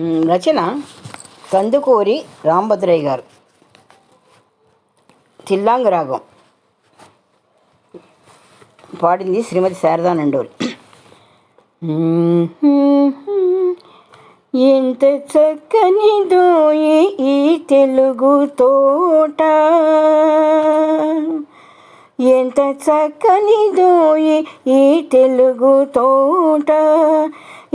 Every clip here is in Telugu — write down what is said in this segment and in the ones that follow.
రచన కందుకూరి రాంభద్రయ్య గారు. తిల్లాంగ రాగం పాడింది శ్రీమతి శారదా నండోరి. ఎంత చక్కని దోయి ఈ తెలుగు తోట. ఎంత చక్కని దోయి ఈ తెలుగు తోట.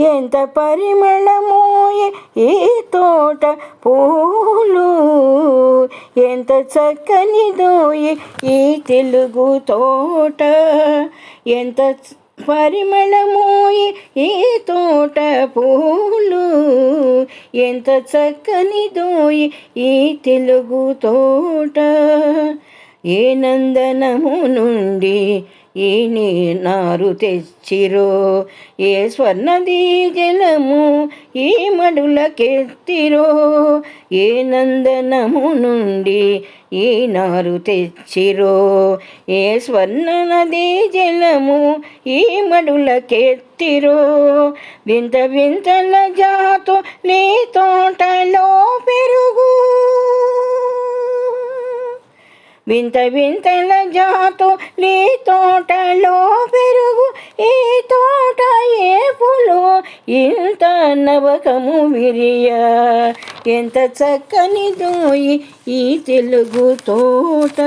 ఎంత పరిమళమోయి ఈ తోట పూలు? ఎంత చక్కని దోయి ఈ తెలుగు తోట? ఎంత పరిమళమోయి ఈ తోట పూలు? ఎంత చక్కని దోయి ఈ తెలుగు తోట? ఏ నందనము నుండి ఈ నీ నారు తెచ్చిరో. ఏ స్వర్ణది జలము ఈ మడులకెత్తిరో. ఏ నందనము నుండి ఈ నారు తెచ్చిరో. ఏ స్వర్ణ నది జలము ఈ మడులకెత్తిరో. వింత వింతల జాతో నీ తోట వింత వింతల జాతు నీ తోటలో పెరుగు ఈ తోట ఏ పులు? ఇంత నవకము విరియ ఎంత చక్కని దోయి ఈ తెలుగు తోట?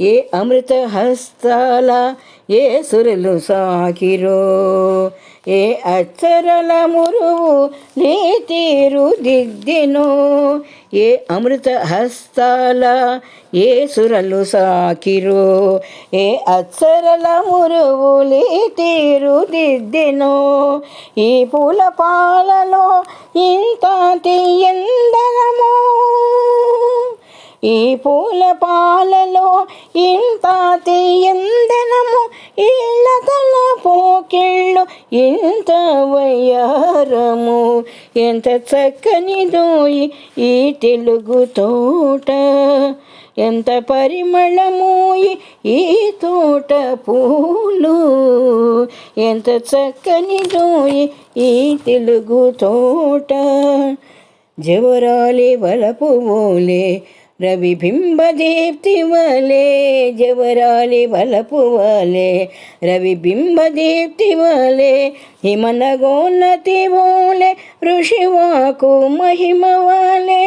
ఏ అమృత హస్తాల ఏ సురులు సాకిరో? ఏ అచ్చరల మురువు నీ తీరు దిద్దినో? ఏ అమృత హస్తాల ఏ సురలు సాకిరు ఏ అత్సరల మురువులి నీ ఈ పూల పాలలో ఇంత తీయందనము. ఈ పూల పాలలో ఇంత తీయందనము. ఇళ్ళ తల పోకిళ్ళు ఇంత వయ్యారము ఎంత చక్కని దోయి ఈ తెలుగు తోట ఎంత పరిమళమోయి ఈ తోట పూలు ఎంత చక్కని దోయి ఈ తెలుగు తోట. జవరాలి వలపు ఓలే రవి వలే జవరాలి వలపు వలే రవి వలే హిమనగోన్నతి ఓలే ఋషివాకు మహిమ వలే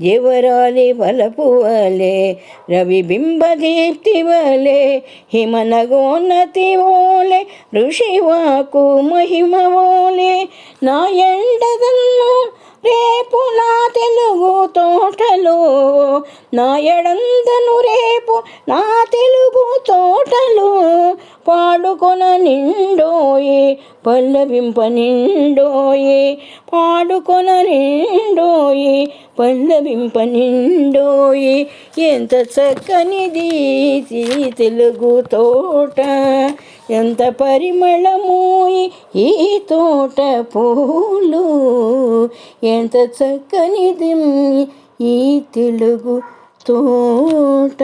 జవరాలి వలపు వలే రవి వలే హిమనగోన్నతి ఓలే ఋషివాకు మహిమ ఓలే నా ఎండదన్ను రేపు నా తెలుగు తోటలో నా ఎడందను రేపు నా తెలుగు తోటలో పాడుకొన నిండు పల్లవింప నిండోయి పాడుకొన నిండోయే పల్లవింప నిండోయి ఎంత చక్కనిది ఈ తెలుగు తోట ఎంత పరిమళమోయి ఈ తోట పూలు. ఎంత చక్కనిది ఈ తెలుగు తోట.